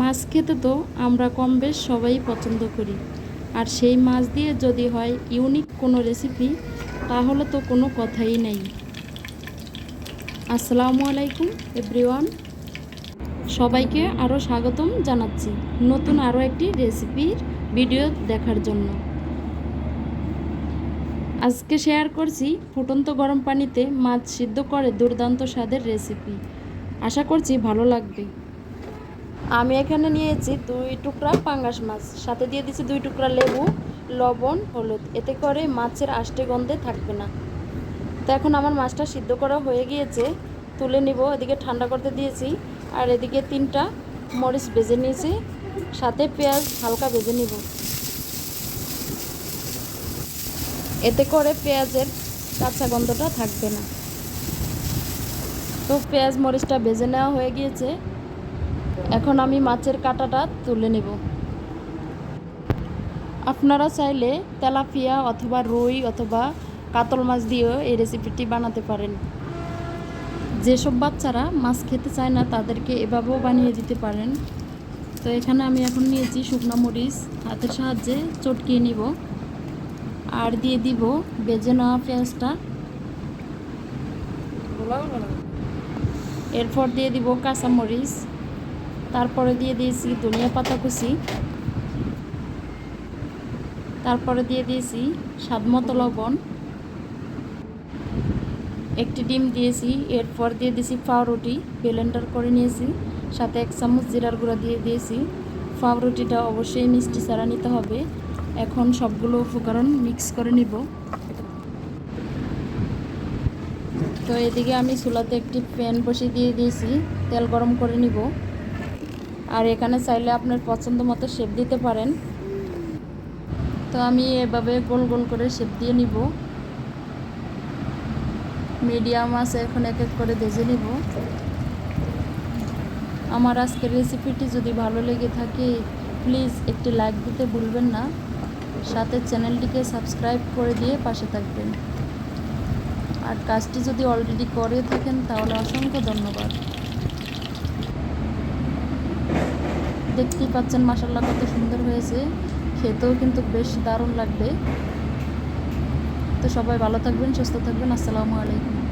মাছ খেতে তো আমরা কম বেশ সবাই পছন্দ করি। আর সেই মাছ দিয়ে যদি হয় ইউনিক কোনো রেসিপি, তাহলে তো কোনো কথাই নেই। আসসালামু আলাইকুম, এভরিওয়ান। সবাইকে আরও স্বাগতম জানাচ্ছি নতুন আরও একটি রেসিপির ভিডিও দেখার জন্য। আজকে শেয়ার করছি ফুটন্ত গরম পানিতে মাছ সিদ্ধ করে দুর্দান্ত স্বাদের রেসিপি। আশা করছি ভালো লাগবে। আমি এখানে নিয়েছি দুই টুকরা পাঙ্গাস মাছ। সাথে দিয়ে দিয়েছি দুই টুকরা লেবু, লবণ, হলুদ। এতে করে মাছের আষ্টে গন্ধে থাকবে না। তো এখন আমার মাছটা সিদ্ধ করা হয়ে গিয়েছে। তুলে নিব, এদিকে ঠান্ডা করতে দিয়েছি। আর এদিকে তিনটা মরিচ ভেজে নিয়েছি। সাথে পেঁয়াজ হালকা ভেজে নিব। এতে করে পেঁয়াজের কাঁচা গন্ধটা থাকবে না। তো পেঁয়াজ মরিচটা ভেজে নেওয়া হয়ে গিয়েছে। এখন আমি মাছের কাঁটাটা তুলে নেব। আপনারা চাইলে তেলাপিয়া অথবা রুই অথবা কাতল মাছ দিয়েও এই রেসিপিটি বানাতে পারেন। যেসব বাচ্চারা মাছ খেতে চায় না, তাদেরকে এভাবেও বানিয়ে দিতে পারেন। তো এখানে আমি এখন নিয়েছি শুকনো মরিচ, হাতের সাহায্যে চটকিয়ে নিব। আর দিয়ে দিব বেজে নেওয়া পেঁয়াজটা। এরপর দিয়ে দিব কাঁচামরিচ। তারপরে দিয়ে দিয়েছি ধনিয়া পাতা কুচি। তারপরে দিয়ে দিয়েছি স্বাদমতো লবণ। একটি ডিম দিয়েছি, এরপর দিয়ে দিয়েছি পাউরুটি, ব্লেন্ডার করে নিয়েছি, সাথে এক চামচ জিরার গুঁড়া দিয়ে দিয়েছি। পাউরুটিটা অবশ্যই মিষ্টি ছাড়া নিতে হবে। এখন সবগুলো উপকরণ মিক্স করে নিব। তো এদিকে আমি চুলাতে একটি প্যান বসিয়ে দিয়ে দিয়েছি, তেল গরম করে নিব। আর এখানে চাইলে আপনার পছন্দ মতো শেপ দিতে পারেন। তো আমি এভাবে গোল গোল করে শেপ দিয়ে নিব। মিডিয়াম আছে, এখন এক এক করে ভেজে নিব। আমার আজকের রেসিপিটি যদি ভালো লেগে থাকে প্লিজ একটি লাইক দিতে ভুলবেন না। সাথে চ্যানেলটিকে সাবস্ক্রাইব করে দিয়ে পাশে থাকবেন। আর কাজটি যদি অলরেডি করে থাকেন, তাহলে অসংখ্য ধন্যবাদ। দেখতেই পাচ্ছেন? মাসাল্লাহ কত সুন্দর হয়েছে। খেতেও কিন্তু বেশ দারুণ লাগবে। তো সবাই ভালো থাকবেন, সুস্থ থাকবেন। আসসালামু আলাইকুম।